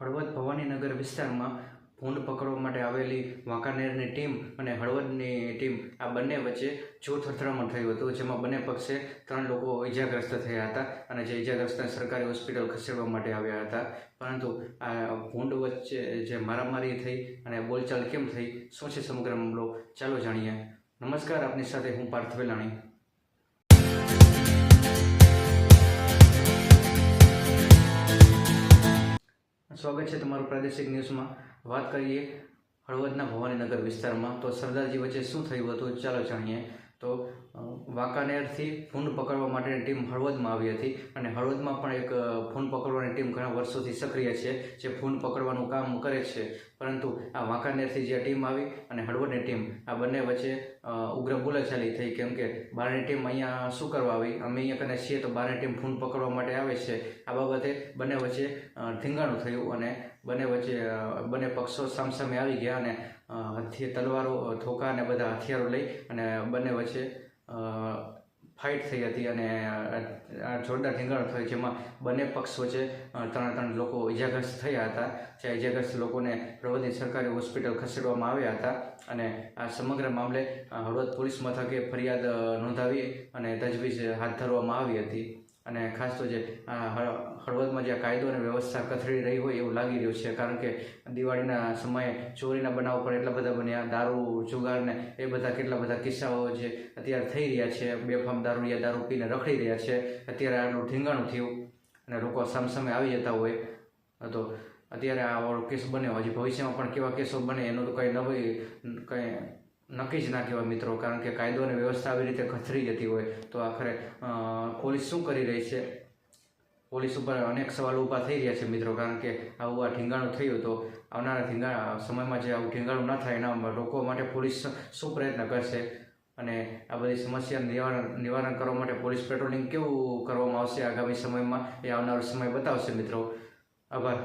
હળવદ ભવાનીનગર વિસ્તારમાં ભૂંડ પકડવા માટે આવેલી વાંકાનેરની ટીમ અને હળવદની ટીમ આ બંને વચ્ચે જૂથ અથડામણ થયું હતું, જેમાં બંને પક્ષે ત્રણ લોકો ઇજાગ્રસ્ત થયા હતા અને જે ઇજાગ્રસ્તને સરકારી હોસ્પિટલ ખસેડવા માટે આવ્યા હતા. પરંતુ આ ભૂંડ વચ્ચે જે મારામારી થઈ અને બોલચાલ કેમ થઈ, શું છે સમગ્ર મામલો? ચાલો જાણીએ. નમસ્કાર, આપની સાથે હું પાર્થ વેલાણી. સ્વાગત છે તમારું પ્રાદેશિક ન્યૂઝમાં. વાત કરીએ હળવદના ભવાનીનગર વિસ્તારમાં. તો સરદારજી વચ્ચે શું થયું હતું? ચાલો જાણીએ. તો વાંકાનેરથી ફૂંડ પકડવા માટેની ટીમ હળવદમાં આવી હતી અને હળવદમાં પણ એક ફૂન પકડવાની ટીમ ઘણા વર્ષોથી સક્રિય છે, જે ફૂંડ પકડવાનું કામ કરે છે. પરંતુ આ વાંકાનેરથી જે ટીમ આવી અને હળવદની ટીમ, આ બંને વચ્ચે ઉગ્ર બોલાચાલી થઈ કેમ કે બહારની ટીમ અહીંયા શું કરવા આવી? અમે અહીંયા કને છીએ તો બહારની ટીમ ફૂંડ પકડવા માટે આવે છે. આ બાબતે બંને વચ્ચે ધીંગાણું થયું અને બંને વચ્ચે બંને પક્ષો સામસામે આવી ગયા અને હથિયાર, તલવારો ધોકા અને બધા હથિયારો લઈ અને બંને વચ્ચે ફાઇટ થઈ હતી અને જોરદાર ઠેંગાણ થયું જેમાં બંને પક્ષ વચ્ચે ત્રણ ત્રણ લોકો ઇજાગ્રસ્ત થયા હતા. જે ઇજાગ્રસ્ત લોકોને પ્રવૃત્તિ સરકારી હોસ્પિટલ ખસેડવામાં આવ્યા હતા અને આ સમગ્ર મામલે હળવદ પોલીસ મથકે ફરિયાદ નોંધાવી અને તજવીજ હાથ ધરવામાં આવી હતી. અને ખાસ તો જે હળવદમાં જે કાયદો અને વ્યવસ્થા કથળી રહી હોય એવું લાગી રહ્યું છે. કારણ કે દિવાળીના સમયે ચોરીના બનાવ પણ એટલા બધા બન્યા, દારૂ જુગાર ને એ બધા કેટલા બધા કિસ્સાઓ જે અત્યારે થઈ રહ્યા છે. બેફામ દારૂડિયા દારૂ પીને રખડી રહ્યા છે. અત્યારે આટલું ઢીંગાણું થયું અને લોકો સામસામે આવી જતા હોય. તો અત્યારે આ કેસ બન્યો. હજી ભવિષ્યમાં પણ કેવા કેસો બને એનું તો કંઈ નવી, કંઈ નક્કી જ ના કહેવાય મિત્રો, કારણ કે કાયદો અને વ્યવસ્થા આવી રીતે ખથરી જતી હોય તો આખરે પોલીસ શું કરી રહી છે? પોલીસ ઉપર અનેક સવાલો ઊભા થઈ રહ્યા છે મિત્રો, કારણ કે આવું આ ઠીંગાણું થયું તો આવનારા ઠીંગાણા સમયમાં જે આવું ઠીંગાણું ના થાય એના રોકવા માટે પોલીસ શું પ્રયત્ન કરશે? અને આ બધી સમસ્યાનું નિવારણ નિવારણ કરવા માટે પોલીસ પેટ્રોલિંગ કેવું કરવામાં આવશે આગામી સમયમાં? એ આવનારો સમય બતાવશે મિત્રો. આભાર.